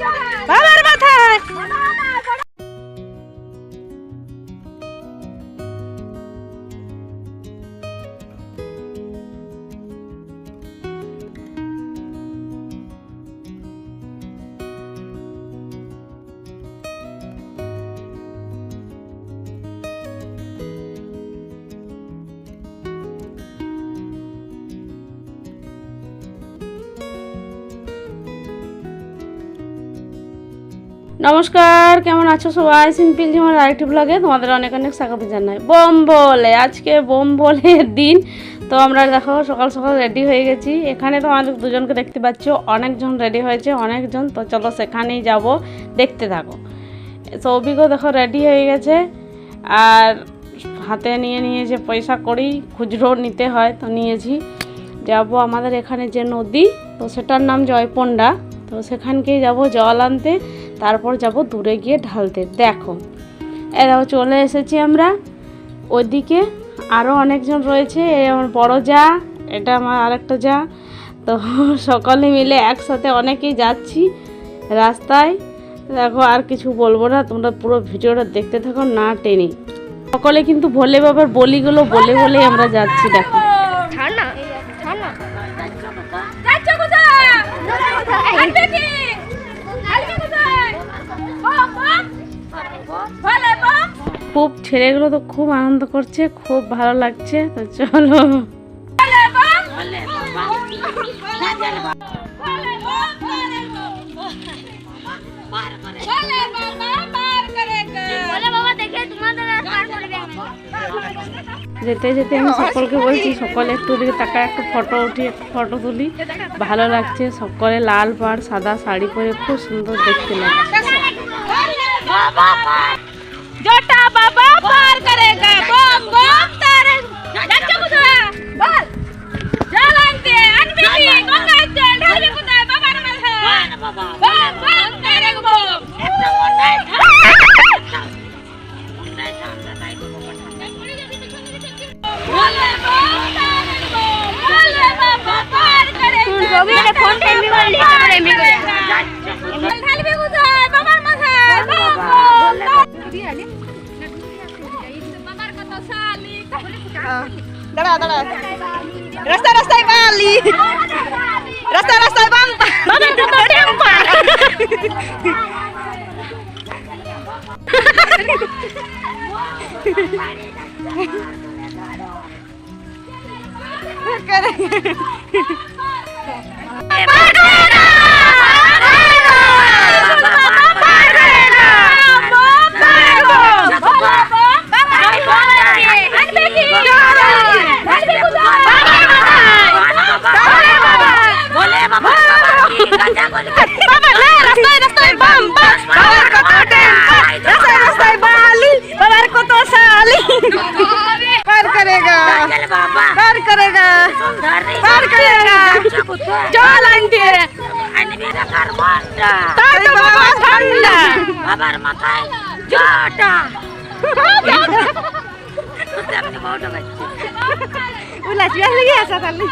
বাবার নমস্কার, কেমন আছো সবাই? সিম্পল জীবন আরেকটি ব্লগে তোমাদের অনেক অনেক স্বাগত জানাই। বোম বলে আজকে বোম বলের দিন। তো আমরা দেখো, সকাল সকাল রেডি হয়ে গেছি। এখানে তো আমাদের দুজনকে দেখতে পাচ্ছ, অনেকজন রেডি হয়েছে, অনেকজন। তো চলো সেখানেই যাব, দেখতে থাকো। সৌভিকও দেখো রেডি হয়ে গেছে। আর হাতে নিয়ে নিয়েছে পয়সা করি, খুচরো নিতে হয়, তো নিয়েছি। যাব আমাদের এখানে যে নদী, তো সেটার নাম জয়পন্ডা তো সেখানকেই যাব জল আনতে। তারপর যাব দূরে গিয়ে ঢালতে। দেখো এরাও চলে এসেছি আমরা। ওইদিকে আরও অনেকজন রয়েছে এই আমার বড় যা এটা আমার আরেকটা যা। তো সকলে মিলে একসাথে অনেকেই যাচ্ছি রাস্তায়। দেখো আর কিছু বলব না তোমরা পুরো ভিডিওটা দেখতে থাকো না টেনে। সকলে কিন্তু ভোলে বাবার বলিগুলো বলে বলে আমরা যাচ্ছি দেখো। খুব ছেলেগুলো তো খুব আনন্দ করছে, খুব ভালো লাগছে, তো চলো। যেতে যেতে আমি সকলকে বলছি, সকলে একটু ওদিকে তাকায়, একটু ফটো উঠি, একটু ফটো তুলি ভালো লাগছে, সকলে লাল পাড়, সাদা শাড়ি পরে খুব সুন্দর দেখতে লাগছে জটা বাবা পার করেগা বম বম তারে যাচ্ছ কোথায় বল জল আনতে আনবি কি গঙ্গার জল ঢালবি কোথায় বাবার মাথায় বম দাঁড়া দাঁড়া রাস্তা রাস্তায় বালি রাস্তা রাস্তায় বাম বাবার কত টেম্পার তাই তো বাবা ঠান্ডা বাবার মাথায় জটা উলাস বিয়াস লেগে আছে তাহলে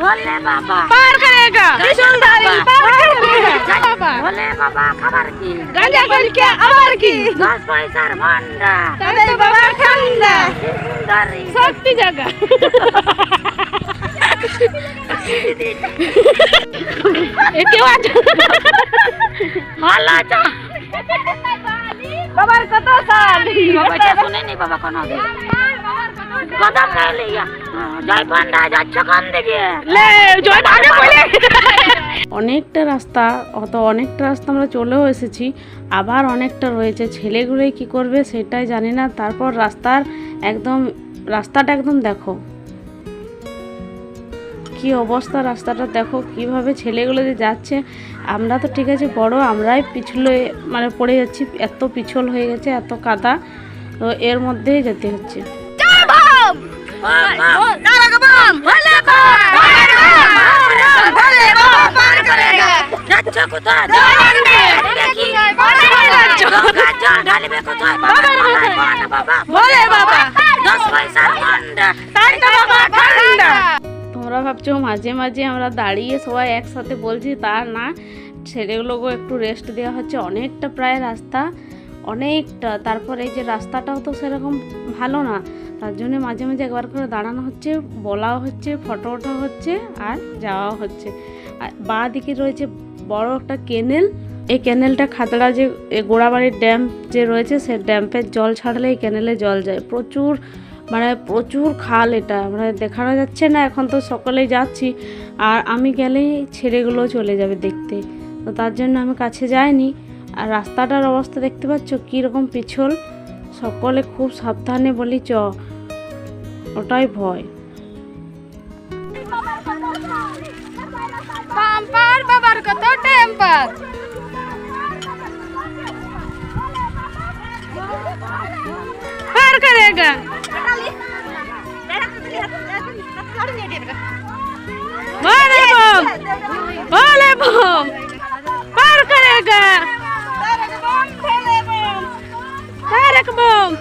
বলে বাবা পার করেগা ত্রিশুলধারী পার করেগা বাবা বলে বাবা খাবার কি গাঁজা কলকে আবার কি দশ পয়সার ভান্ডা তাই বাবা ঠান্ডা সুন্দরী সত্যি জায়গা একেও আছে? ভালো চা বাবার কত শালি বাবা এটা শুনেনি বাবা কোন কথা খাইলে জয় পান্ডা যাচ্ছ কান থেকে লে জয় ভাগে বলে। অনেকটা রাস্তা অত অনেকটা রাস্তা আমরা চলেও এসেছি আবার অনেকটা রয়েছে। ছেলেগুলোই কি করবে সেটাই জানি না তারপর রাস্তার একদম রাস্তাটা একদম দেখো। কি অবস্থা রাস্তাটা? দেখো কীভাবে ছেলেগুলো যে যাচ্ছে। আমরা তো ঠিক আছে বড় আমরাই পিছলে মানে পড়ে যাচ্ছি। এত পিছল হয়ে গেছে এত কাদা। তো এর মধ্যেই যেতে হচ্ছে। বাবা বাবা দশ পয়সার ভান্ডা তাই তো বাবা ঠান্ডা। তোমরা ভাবছ মাঝে মাঝে আমরা দাঁড়িয়ে সবাই একসাথে বলছি, তা না। ছেলেগুলোকে একটু রেস্ট দেওয়া হচ্ছে। অনেকটা প্রায় রাস্তা, অনেকটা। তারপরে এই যে রাস্তাটাও তো সেরকম ভালো না। তার জন্য মাঝে মাঝে একবার করে দাঁড়ানো হচ্ছে, বলাও হচ্ছে ফটো ওঠা হচ্ছে আর যাওয়াও হচ্ছে। আর বাঁ দিকে রয়েছে বড় একটা কেনেল এই ক্যানেলটা খাতড়া যে গোড়াবাড়ির ড্যাম যে রয়েছে, সে ড্যাম্পের জল ছাড়লে এই ক্যানেলে জল যায়। প্রচুর মানে প্রচুর খাল এটা মানে দেখানো যাচ্ছে না, এখন তো সকলেই যাচ্ছি। আর আমি গেলেই ছেলেগুলো চলে যাবে দেখতে। তো তার জন্য আমি কাছে যাইনি। আর রাস্তাটার অবস্থা দেখতে পাচ্ছ, কীরকম পিছল। সকলে খুব সাবধানে বলি, চ, ওটাই ভয়। বাবার কত টেম্পার करेगा? बोले बम। बोले बम। पार करेगा। तारक बम।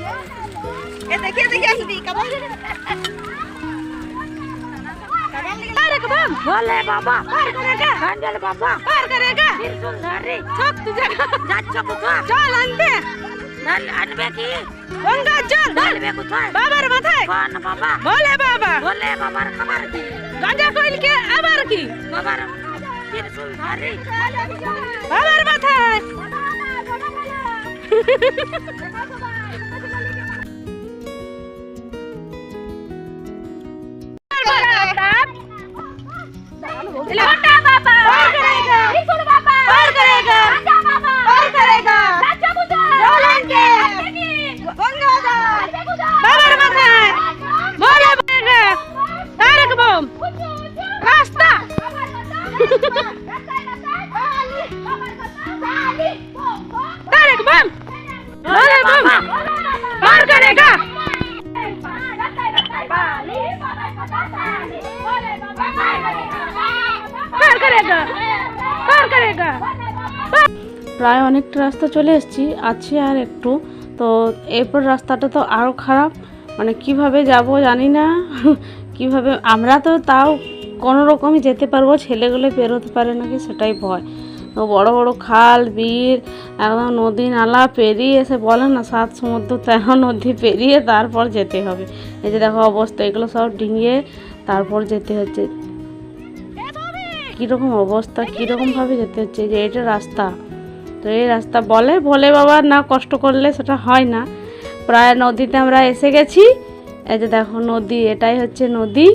ये देखिए देखिए हिंदी का तारक बम। बोले बाबा पार करेगा। अंजल बाबा। पार करेगा। फिर सुंदरी। चौक तुझे। जा चौक चौक चल अंदर। আনবে কি? গঙ্গা জল ঢালবে কোথায়? বাবার মাথায়। কোন বাবা? বলে বাবা। বলে বাবার খাবার কি? গাঁজা কইলকে আবার কি? বাবার ত্রিশূলধারী বাবার মাথায়। অনেকটা রাস্তা চলে এসেছি, আছি আর একটু। তো এরপর রাস্তাটা তো আরও খারাপ। মানে কীভাবে যাব জানি না। কীভাবে, আমরা তো তাও কোনো রকমই যেতে পারব, ছেলেগুলো পেরোতে পারে নাকি সেটাই ভয়। তো বড় বড় খাল বিল একদম নদী নালা পেরিয়ে এসে বলে না, সাত সমুদ্র, তেরো নদী পেরিয়ে তারপর যেতে হবে। এই যে দেখো অবস্থা, এগুলো সব ডিঙিয়ে তারপর যেতে হচ্ছে। কীরকম অবস্থা কীরকমভাবে যেতে হচ্ছে? যে এটা রাস্তা। তো এই রাস্তা বলে বলে বাবা না কষ্ট করলে সেটা হয় না। প্রায় নদীতে আমরা এসে গেছি। এই যে দেখো নদী, এটাই হচ্ছে নদী।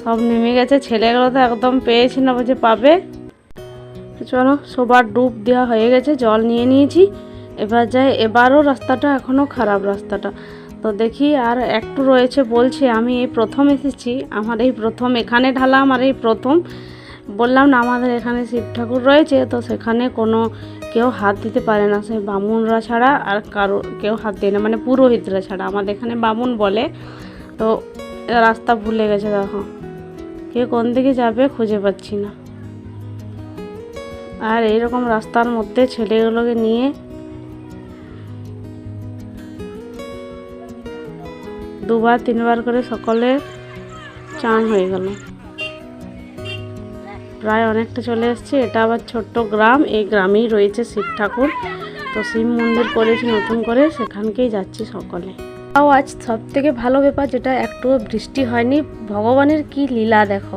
সব নেমে গেছে, ছেলেগুলো তো একদম পেয়েছি না যে পাবে। চলো সবার ডুব দেওয়া হয়ে গেছে, জল নিয়ে নিয়েছি। এবার যাই, এবারও রাস্তাটা এখনও খারাপ রাস্তাটা। তো দেখি আর একটু রয়েছে বলছে, আমি এই প্রথম এসেছি, আমার এই প্রথম, এখানে ঢালা আমার এই প্রথম। বললাম না, আমাদের এখানে শিব ঠাকুর রয়েছে, তো সেখানে কোনো কেউ হাত দিতে পারে না। সে বামুনরা ছাড়া আর কারও কেউ হাত দেয় না মানে পুরোহিতরা ছাড়া। আমাদের এখানে বামুন বলে, তো রাস্তা ভুলে গেছে দেখো। কে কোন দিকে যাবে খুঁজে পাচ্ছি না। আর এইরকম রাস্তার মধ্যে ছেলেগুলোকে নিয়ে দুবার, তিনবার করে সকলে চান হয়ে গেল। প্রায় অনেকটা চলে এসেছি। এটা আবার ছোট্ট গ্রাম, এই গ্রামেই রয়েছে শিব ঠাকুর। তো শিব মন্দির করেছি নতুন করে, সেখানকেই যাচ্ছি সকলে। তাও আজ সব থেকে ভালো ব্যাপার যেটা, একটুও বৃষ্টি হয়নি। ভগবানের কি লীলা দেখো,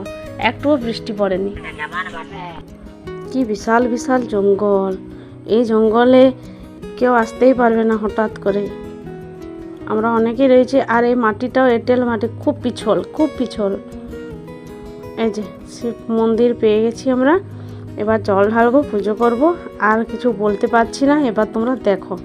একটুও বৃষ্টি পড়েনি। কি বিশাল বিশাল জঙ্গল। এই জঙ্গলে কেউ আসতেই পারবে না হঠাৎ করে। আমরা অনেকেই রয়েছে, আর এই মাটিটাও, এঁটেল মাটি খুব পিছল খুব পিছল। এই যে শিব মন্দির পেয়ে গেছি আমরা। এবার জল ঢালবো, পুজো করব। আর কিছু বলতে পারছি না, এবার তোমরা দেখো।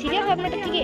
সিরিয়াল ভাবনাটা থেকে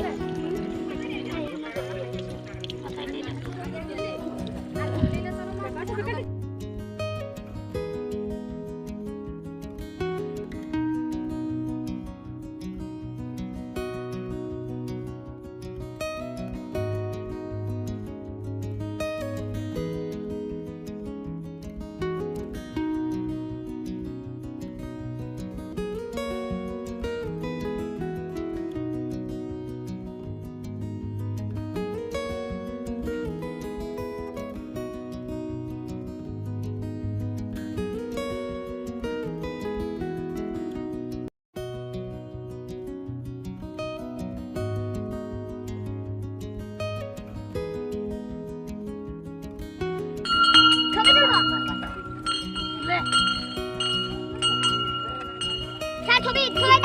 ছবি তুলে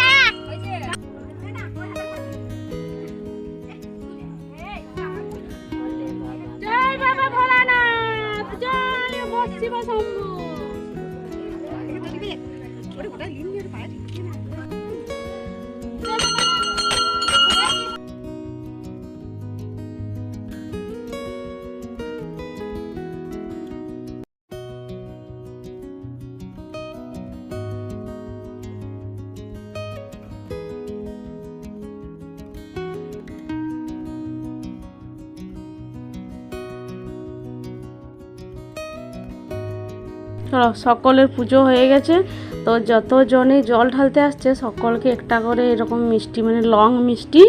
সকলের পুজো হয়ে গেছে। তো যতজনে জল ঢালতে আসছে, সকলকে একটা করে এরকম মিষ্টি মানে লং মিষ্টি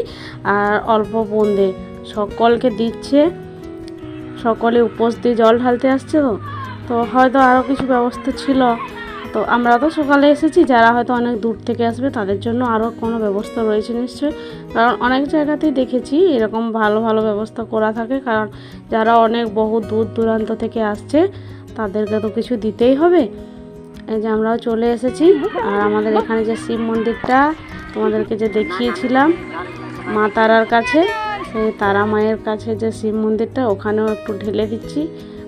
আর অল্প বোঁদে। সকলকে দিচ্ছে। সকলে উপোস দিয়ে জল ঢালতে আসছে তো। তো হয়তো আরও কিছু ব্যবস্থা ছিল। তো আমরা তো সকালে এসেছি, যারা হয়তো অনেক দূর থেকে আসবে, তাদের জন্য আরও কোনো ব্যবস্থা রয়েছে নিশ্চয়ই। কারণ অনেক জায়গাতেই দেখেছি এরকম ভালো ভালো ব্যবস্থা করা থাকে। কারণ যারা অনেক বহু দূর, দূরান্ত থেকে আসছে তাদেরকে তো কিছু দিতেই হবে। এই যে আমরাও চলে এসেছি আর আমাদের এখানে যে শিব মন্দিরটা, তোমাদেরকে যে দেখিয়েছিলাম, মা তারার কাছে, সেই তারা মায়ের কাছে যে শিব মন্দিরটা, ওখানেও একটু ঢেলে দিচ্ছি।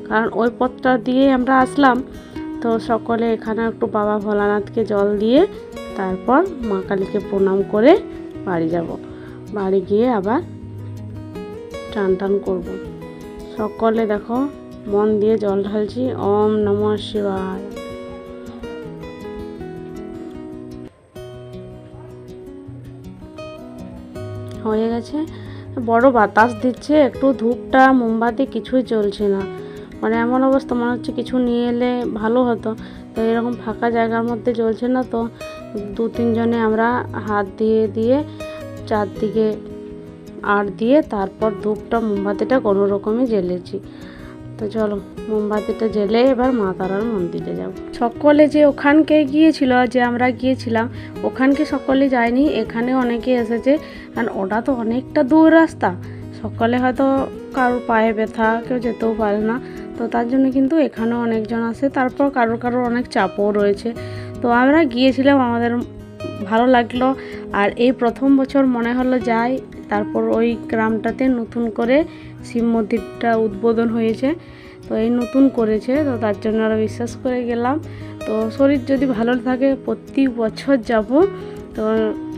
কারণ ওই পথটা দিয়ে আমরা আসলাম। তো সকলে এখানে একটু বাবা ভোলানাথকে জল দিয়ে তারপর মা কালীকে প্রণাম করে বাড়ি যাব। বাড়ি গিয়ে আবার টান টান করব। সকলে দেখো মন দিয়ে জল ঢালছি। ওম নমঃ শিবায়। হয়ে গেছে। বড় বাতাস দিচ্ছে, একটু ধূপটা, মোমবাতি কিছুই চলছে না। মানে এমন অবস্থা, মনে হচ্ছে কিছু নিয়ে এলে ভালো হতো। তো এরকম ফাঁকা জায়গার মধ্যে চলছে না তো, দু তিনজনে আমরা হাত দিয়ে দিয়ে চারদিকে আর দিয়ে তারপর ধূপটা, মোমবাতিটা কোনো রকমই জ্বেলেছি। তো চলো, মোমবাতিটা জ্বেলে এবার মা তারার মন্দিরে যাব। সকলে যে ওখানকে গিয়েছিল, যে আমরা গিয়েছিলাম, ওখানকে সকলে যায়নি, এখানে অনেকে এসেছে, কারণ ওটা তো অনেকটা দূর রাস্তা। সকলে হয়তো কারোর পায়ে ব্যথা, কেউ যেতেও পারে না, তো তার জন্য কিন্তু এখানেও অনেকজন আসে তারপর কারোর কারোর অনেক চাপও রয়েছে। তো আমরা গিয়েছিলাম, আমাদের ভালো লাগল। আর এই প্রথম বছর মনে হলো যাই তারপর ওই গ্রামটাতে নতুন করে শিব মন্দিরটা উদ্বোধন হয়েছে। তো এই নতুন করেছে, তো তার জন্য আরও বিশ্বাস করে গেলাম। তো শরীর যদি ভালো থাকে, প্রতি বছর যাব। তো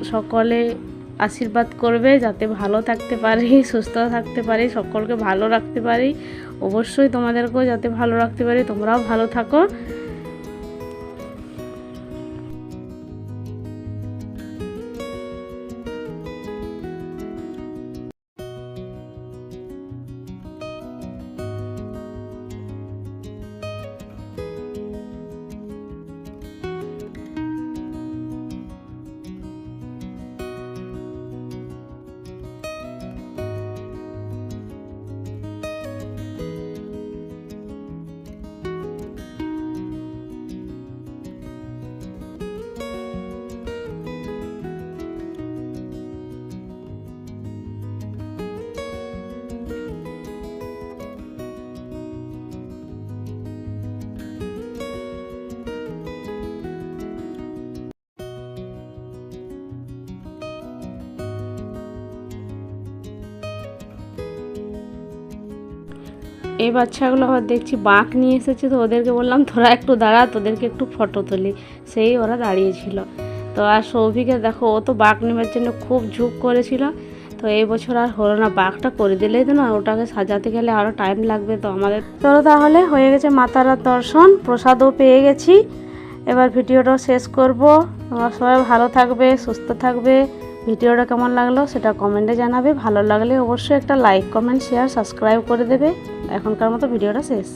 সকলে আশীর্বাদ করবে যাতে ভালো থাকতে পারি, সুস্থ থাকতে পারি, সকলকে ভালো রাখতে পারি। অবশ্যই তোমাদেরকেও যাতে ভালো রাখতে পারি, তোমরাও ভালো থাকো। এই বাচ্চাগুলো আবার দেখছি বাঁক নিয়ে এসেছে, তো ওদেরকে বললাম, তোরা একটু দাঁড়া, তোদেরকে একটু ফটো তুলি। সেই ওরা দাঁড়িয়েছিল। তো আর সৌভিকে দেখো, ও তো বাঘ নেবার জন্য খুব ঝুঁক করেছিল। তো এই বছর আর হলো না, বাঘটা করে দিলেই তো না, ওটাকে সাজাতে গেলে আরও টাইম লাগবে তো আমাদের। চলো তাহলে, হয়ে গেছে মাতারার দর্শন, প্রসাদও পেয়ে গেছি। এবার ভিডিওটাও শেষ করব। তোমরা সবাই ভালো থাকবে, সুস্থ থাকবে। ভিডিওটা কেমন লাগল সেটা কমেন্টে জানাবে। ভালো লাগলে অবশ্যই একটা লাইক কমেন্ট শেয়ার সাবস্ক্রাইব করে দেবে। এখনকার মতো ভিডিওটা শেষ।